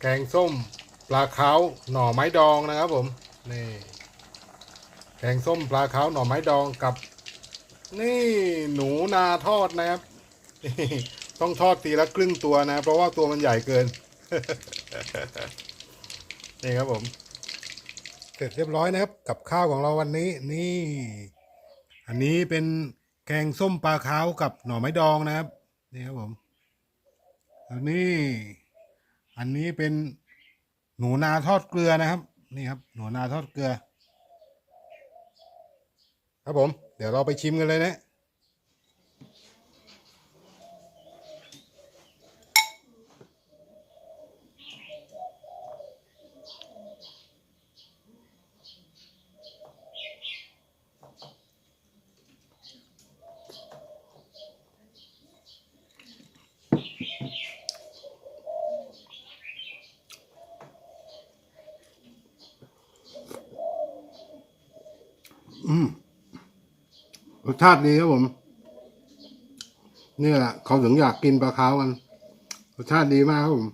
แกงส้มปลาเขาหน่อไม้ดองนะครับผมนี่แกงส้มปลาเขาหน่อไม้ดองกับ นี่หนูนาทอดนะครับต้องทอดทีละครึ่งตัวนะ เพราะว่าตัวมันใหญ่เกิน นี่ครับผม เสร็จเรียบร้อยนะครับ กับข้าวของเราวันนี้ นี่ อันนี้เป็นแกงส้มปลาขาวกับหน่อไม้ดองนะครับ นี่ครับผมแล้วนี่ อันนี้เป็นหนูนาทอดเกลือนะครับ นี่ครับ หนูนาทอดเกลือ ครับผม เดี๋ยวเราไปชิมกันเลยนะ รสชาติดีครับผม นี่แหละเขาถึงอยากกินปลาคาวกัน รสชาติดีมากครับผม